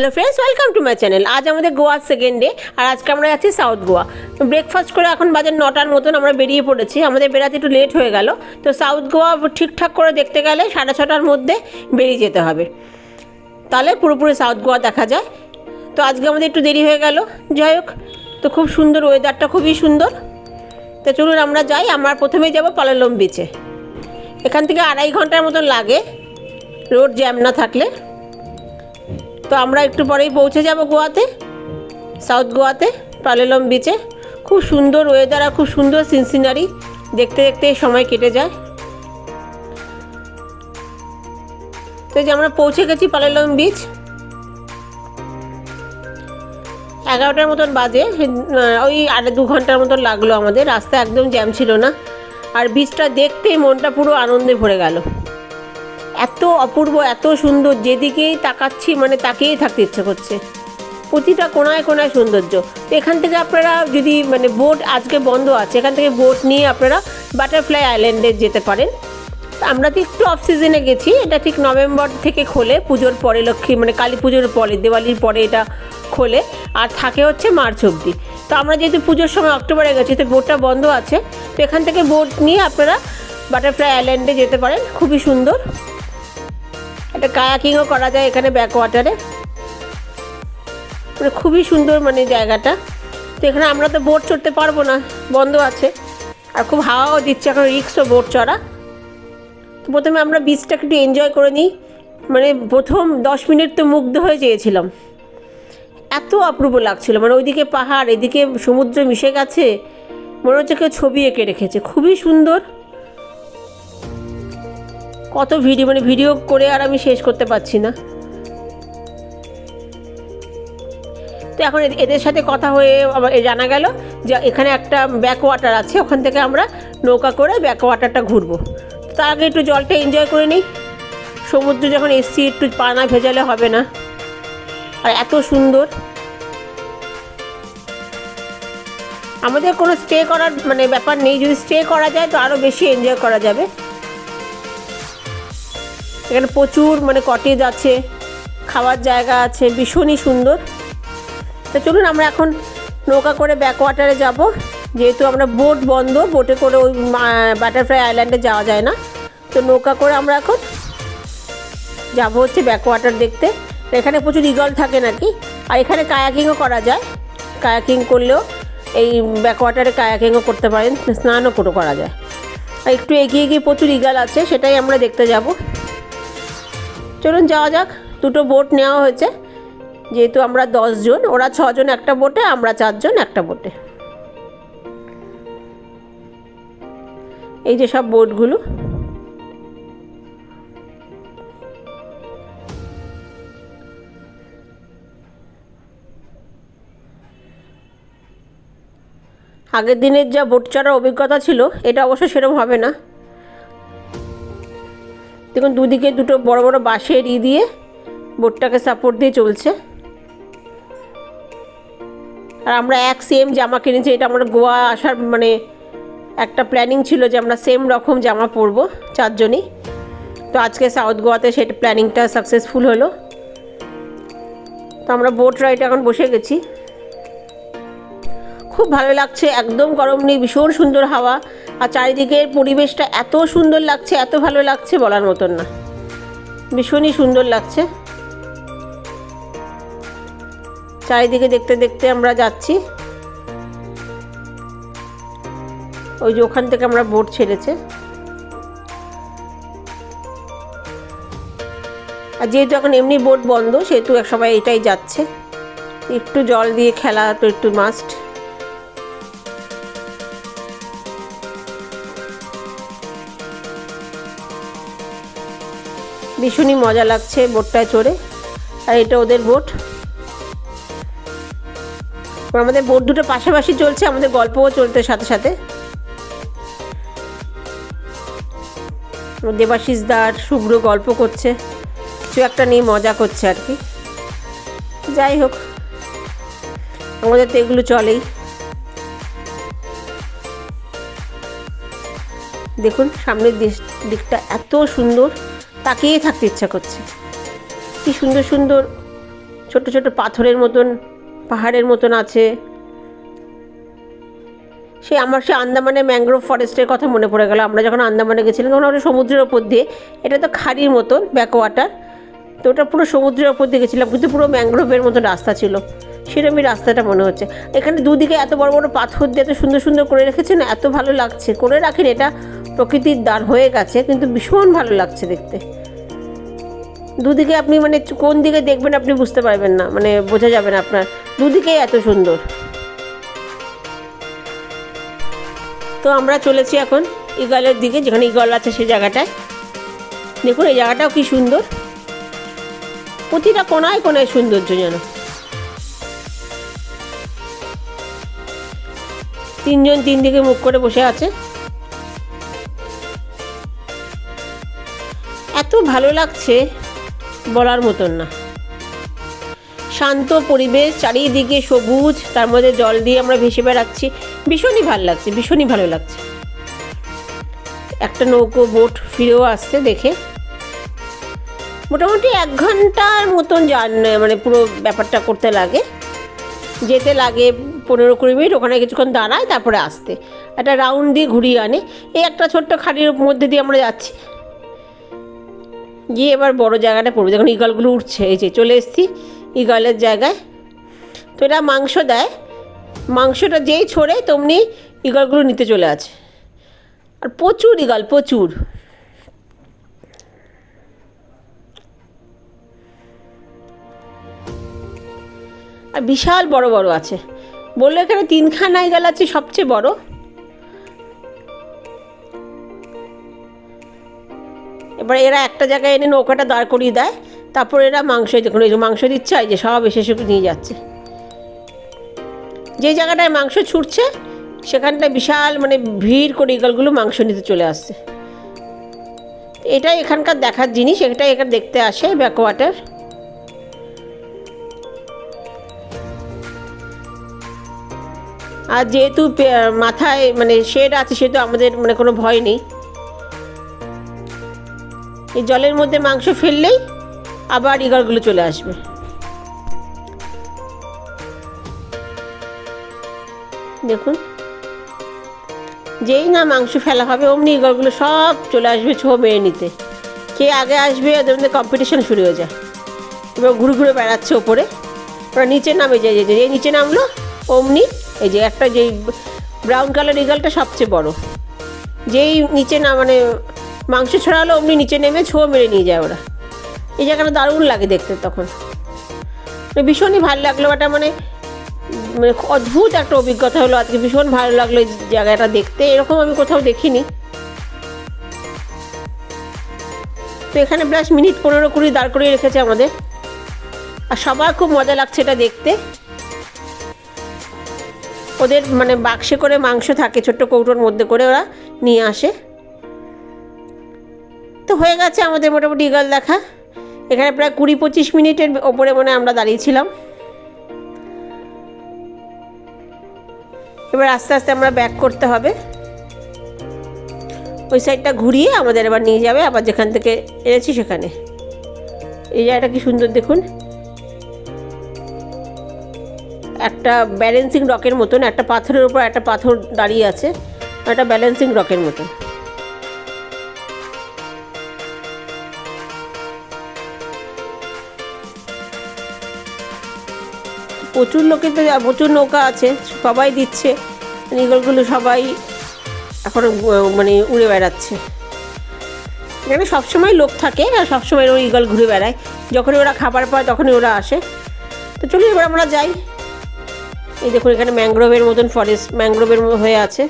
Hello friends welcome to my channel আজ আমাদের গোয়ার সেকেন্ড ডে আর আজকে আমরা যাচ্ছি সাউথ গোয়া ব্রেকফাস্ট করে এখন বাজে নটার মতন আমরা বেরিয়ে পড়েছি। আমাদের বেড়াতে একটু লেট হয়ে গেল। তো সাউথ গোয়া ঠিকঠাক করে দেখতে গেলে সাড়ে ছটার মধ্যে বেরিয়ে যেতে হবে। তাহলে পুরোপুরি সাউথ গোয়া দেখা যায়। তো আজকে আমাদের একটু দেরি হয়ে গেল। যাই হোক, তো খুব সুন্দর ওয়েদারটা খুবই সুন্দর। তো চলুন আমরা যাই। আমরা প্রথমেই যাব পালালম বিচে এখান থেকে আড়াই ঘণ্টার মতন লাগে। রোড জ্যাম না থাকলে। তো আমরা একটু পরেই পৌঁছে যাব গোয়াতে, সাউথ গোয়াতে, পালেলম বিচে খুব সুন্দর ওয়েদার আর খুব সুন্দর সিনসিনারি। দেখতে দেখতে সময় কেটে যায়। তো যে আমরা পৌঁছে গেছি পালেলম বিচ এগারোটার মতন বাজে। ওই আড়াই দু ঘণ্টার মতন লাগল আমাদের। রাস্তা একদম জ্যাম ছিল না। আর বিচটা দেখতেই মনটা পুরো আনন্দে ভরে গেল। এত অপূর্ব, এত সুন্দর, যেদিকেই তাকাচ্ছি মানে তাকিয়েই থাকতে ইচ্ছে করছে। প্রতিটা কোনায় কোনায় সৌন্দর্য। এখান থেকে আপনারা যদি মানে বোট আজকে বন্ধ আছে, এখান থেকে বোট নিয়ে আপনারা বাটারফ্লাই আইল্যান্ডে যেতে পারেন। আমরা তো একটু অফ সিজনে গেছি, এটা ঠিক নভেম্বর থেকে খোলে, পুজোর পরে লক্ষ্মী মানে কালী পুজোর পরে, দিওয়ালির পরে এটা খোলে, আর থাকে হচ্ছে মার্চ অবধি। তো আমরা যেহেতু পুজোর সময় অক্টোবরে গেছি, তো বোটটা বন্ধ আছে। তো এখান থেকে বোট নিয়ে আপনারা বাটারফ্লাই আইল্যান্ডে যেতে পারেন, খুবই সুন্দর। একটা কায়াকিংও করা যায় এখানে ব্যাক ওয়াটারে মানে খুবই সুন্দর মানে জায়গাটা। তো এখানে আমরা তো বোট চড়তে পারব না, বন্ধ আছে। আর খুব হাওয়াও দিচ্ছে, এখন রিক্সও বোট চড়া। তো প্রথমে আমরা বিচটা একটু এনজয় করে নিই। মানে প্রথম দশ মিনিট তো মুগ্ধ হয়ে চেয়েছিলাম। এত অপূর্ব লাগছিল মানে ওইদিকে পাহাড়, এদিকে সমুদ্র মিশে গেছে। মনে হচ্ছে কেউ ছবি এঁকে রেখেছে, খুবই সুন্দর। কত ভিডিও মানে ভিডিও করে আর আমি শেষ করতে পারছি না। তো এখন এদের সাথে কথা হয়ে জানা গেল যে এখানে একটা ব্যাক ওয়াটার আছে, ওখান থেকে আমরা নৌকা করে ব্যাক ওয়াটারটা ঘুরবো তার আগে একটু জলটা এনজয় করে নিই। সমুদ্র যখন এসছি একটু পানা ভেজালে হবে না। আর এত সুন্দর। আমাদের কোনো স্টে করার মানে ব্যাপার নেই, যদি স্টে করা যায় তো আরও বেশি এনজয় করা যাবে। এখানে প্রচুর মানে কটেজ আছে, খাওয়ার জায়গা আছে, ভীষণই সুন্দর। তো চলুন আমরা এখন নৌকা করে ব্যাক ওয়াটারে যাব। যেহেতু আমরা বোট বন্ধ বোটে করে ওই বাটারফ্লাই আইল্যান্ডে যাওয়া যায় না। তো নৌকা করে আমরা এখন যাব হচ্ছে ব্যাকওয়াটার দেখতে। এখানে প্রচুর ইগল থাকে নাকি? আর এখানে কায়াকিংও করা যায়। কায়াকিং করলেও এই ব্যাক ওয়াটারে কায়াকিংও করতে পারেন, স্নানও করে করা যায়। আর একটু এগিয়ে গিয়ে প্রচুর ইগল আছে, সেটাই আমরা দেখতে যাব। চলুন যাওয়া যাক, দুটো বোট নেওয়া হয়েছে। যেহেতু আমরা জন ওরা ছজন একটা বোটে আমরা চারজন একটা বোটে এই যে সব বোটগুলো আগের দিনের যা বোট চড়ার অভিজ্ঞতা ছিল, এটা অবশ্য সেরকম হবে না। দেখুন, দুদিকে দুটো বড় বড় বাঁশের ই দিয়ে বোটটাকে সাপোর্ট দিয়ে চলছে। আর আমরা এক সেম জামা কিনেছি, এটা আমরা গোয়া আসার মানে একটা প্ল্যানিং ছিল যে আমরা সেম রকম জামা পরবো চারজনই। তো আজকে সাউথ গোয়াতে সেটা প্ল্যানিংটা সাকসেসফুল হলো। তো আমরা বোট রাইড এখন বসে গেছি। খুব ভালো লাগছে, একদম গরম নেই, ভীষণ সুন্দর হাওয়া। আর চারিদিকের পরিবেশটা এত সুন্দর লাগছে, এত ভালো লাগছে বলার মতন না। ভীষণই সুন্দর লাগছে। চারিদিকে দেখতে দেখতে আমরা যাচ্ছি। ওই যে ওখান থেকে আমরা বোট ছেড়েছে। আর যেহেতু এখন এমনি বোট বন্ধ, সেহেতু সবাই এটাই যাচ্ছে। একটু জল দিয়ে খেলা তো একটু মাস্ট ভীষণই মজা লাগছে বোটটায় চড়ে। আর এটা ওদের বোট। আমাদের বোট দুটো পাশাপাশি চলছে, আমাদের গল্পও চলতে সাথে সাথে। দেবাশিস দার শুভ্র গল্প করছে, কিছু একটা নিয়ে মজা করছে আর কি। যাই হোক, আমাদের তো এগুলো চলেই। দেখুন, সামনের দিকটা এত সুন্দর। তাকিয়ে থাকতে ইচ্ছা করছে। কি সুন্দর সুন্দর ছোট ছোট পাথরের মতন, পাহাড়ের মতন আছে। সে আমার সে আন্দামানের ম্যানগ্রোভ ফরেস্টের কথা মনে পড়ে গেল। আমরা যখন আন্দামানে গেছিলাম, তখন আমরা সমুদ্রের ওপর দিয়ে, এটা তো খাড়ির মতন ব্যাক ওয়াটার তো ওটা পুরো সমুদ্রের ওপর দিয়ে গেছিলাম, কিন্তু পুরো ম্যানগ্রোভের মতো রাস্তা ছিল। সেরকমই রাস্তাটা মনে হচ্ছে। এখানে দুদিকে এত বড় বড় পাথর দিয়ে এত সুন্দর সুন্দর করে রেখেছে না এত ভালো লাগছে। করে রাখেন, এটা প্রকৃতির দান হয়ে গেছে, কিন্তু ভীষণ ভালো লাগছে দেখতে। দুদিকে আপনি মানে কোন দিকে দেখবেন আপনি বুঝতে পারবেন না মানে বোঝা যাবে না আপনার। দুদিকেই এত সুন্দর। তো আমরা চলেছি এখন ইগলের দিকে, যেখানে ইগল আছে সেই জায়গাটায়। দেখুন, এই জায়গাটাও কি সুন্দর। প্রতিটা কোনায় কোনায় সৌন্দর্য যেন। তিনজন তিন দিকে মুখ করে বসে আছে। এত ভালো লাগছে বলার মতন না। শান্ত পরিবেশ, চারিদিকে সবুজ, তার মধ্যে জল দিয়ে আমরা ভেসে বেড়াচ্ছি। ভীষণই ভালো লাগছে, ভীষণই ভালো লাগছে। একটা নৌকো, বোট ফিরেও আসছে দেখে। মোটামুটি এক ঘণ্টার মতন যান মানে পুরো ব্যাপারটা করতে লাগে। যেতে লাগে পনেরো কুড়ি মিনিট, ওখানে কিছুক্ষণ দাঁড়ায়, তারপরে আসতে। একটা রাউন্ড দিয়ে ঘুরিয়ে আনে। এই একটা ছোট্ট খাড়ির মধ্যে দিয়ে আমরা যাচ্ছি। গিয়ে এবার বড় জায়গাটা পড়বে। যখন ইগলগুলো উঠছে। এই যে চলে এসেছি ইগলের জায়গায়। তো এরা মাংস দেয়। মাংসটা যেই ছড়ে, তেমনি ইগলগুলো নিতে চলে আছে আর প্রচুর ইগল, প্রচুর। আর বিশাল বড় বড় আছে। বলল, এখানে তিনখানা ইগল আছে সবচেয়ে বড়? এবার এরা একটা জায়গায় এনে নৌকাটা দাঁড় করিয়ে দেয়, তারপর এরা মাংস দেখুন এই যে মাংস দিচ্ছে যে সব এসে এসে নিয়ে যাচ্ছে। যে জায়গাটায় মাংস ছুটছে, সেখানটায় বিশাল মানে ভিড় করে ইগলগুলো মাংস নিতে চলে আসছে। এটাই এখানকার দেখার জিনিস, এটাই এখানে দেখতে আসে ব্যাকওয়াটার। আর যেহেতু মাথায় মানে শেড আছে, সেহেতু আমাদের মানে কোনো ভয় নেই। এই জলের মধ্যে মাংস ফেললেই আবার ইগলগুলো চলে আসবে। দেখুন। যেই না মাংস ফেলা হবে, অমনি ইগলগুলো সব চলে আসবে ছো মেরে নিতে কে আগে আসবে ওদের মধ্যে কম্পিটিশন শুরু হয়ে যায়। এবার ঘুরে ঘুরে বেড়াচ্ছে ওপরে। ওরা নিচে নামে যায় যে যে, নিচে নামলো, অমনি এই যে একটা যেই ব্রাউন কালার ইগলটা সবচেয়ে বড়। যেই নিচে না মানে মাংস ছড়ালো, অমনি নিচে নেমে ছো মেরে নিয়ে যায় ওরা। এই জায়গাটা দারুণ লাগে দেখতে তখন। মানে ভীষণই ভালো লাগল ওটা মানে মানে অদ্ভুত একটা অভিজ্ঞতা হলো আজকে। ভীষণ ভালো লাগল এই জায়গাটা দেখতে। এরকম আমি কোথাও দেখিনি। তো এখানে প্লাস মিনিট পনেরো কুড়ি দাঁড় করিয়ে রেখেছে আমাদের। আর সবার খুব মজা লাগছে এটা দেখতে। ওদের মানে বাক্সে করে মাংস থাকে, ছোট্ট কৌটোর মধ্যে করে ওরা নিয়ে আসে। তো হয়ে গেছে আমাদের মোটামুটি ইগল দেখা। এখানে প্রায় কুড়ি পঁচিশ মিনিটের ওপরে মনে আমরা দাঁড়িয়েছিলাম। এবার আস্তে আস্তে আমরা ব্যাক করতে হবে। ওই সাইডটা ঘুরিয়ে আমাদের এবার নিয়ে যাবে, আবার যেখান থেকে এনেছি সেখানে। এই জায়গাটা কি সুন্দর দেখুন। একটা ব্যালেন্সিং রকের মতন, একটা পাথরের উপর একটা পাথর দাঁড়িয়ে আছে, একটা ব্যালেন্সিং রকের মতন। প্রচুর লোকের তো প্রচুর নৌকা আছে, সবাই দিচ্ছে ইগলগুলো সবাই এখন মানে উড়ে বেড়াচ্ছে। এখানে সবসময় লোক থাকে আর সবসময় ওই ইগল ঘুরে বেড়ায়, যখনই ওরা খাবার পায় তখনই ওরা আসে। তো চলুন এবার আমরা যাই। এই দেখুন, এখানে ম্যাংগ্রোভের মতন ফরেস্ট ম্যাংগ্রোভের হয়ে আছে।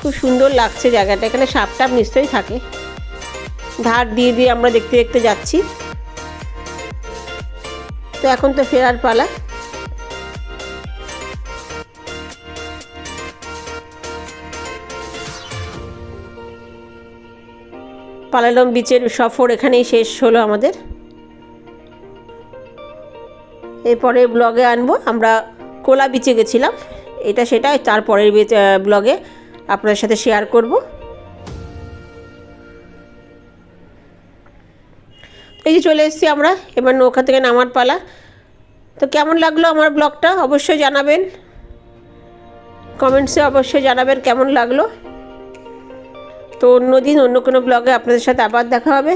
খুব সুন্দর লাগছে জায়গাটা, এখানে সাপ টাপ নিশ্চয়ই থাকে। ধার দিয়ে দিয়ে আমরা দেখতে দেখতে যাচ্ছি। তো এখন তো ফেরার পালা। পালালম বিচের সফর এখানেই শেষ হলো আমাদের। এরপরে ব্লগে আনব। আমরা কোলা বিচে গেছিলাম। এটা সেটা তারপরের ব্লগে আপনাদের সাথে শেয়ার করব। এই যে চলে এসেছি আমরা, এবার নৌকা থেকে নামার পালা। তো কেমন লাগল আমার ব্লগটা অবশ্যই জানাবেন। কমেন্টসে অবশ্যই জানাবেন কেমন লাগল। তো অন্য দিন অন্য কোনো ব্লগে আপনাদের সাথে আবার দেখা হবে।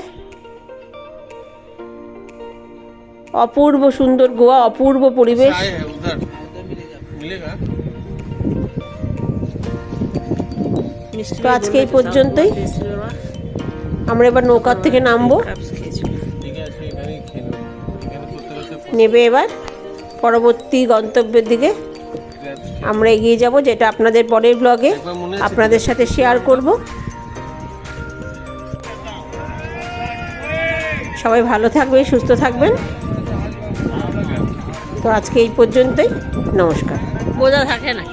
অপূর্ব সুন্দর গোয়া অপূর্ব পরিবেশ। তো আজকে এই পর্যন্তই। আমরা এবার নৌকার থেকে নামবো। নেবে। এবার। পরবর্তী গন্তব্যের দিকে আমরা এগিয়ে যাব যেটা আপনাদের পরের ব্লগে আপনাদের সাথে শেয়ার করব। সবাই ভালো থাকবে সুস্থ থাকবেন। তো আজকে এই পর্যন্তই। নমস্কার। বোঝা থাকে না।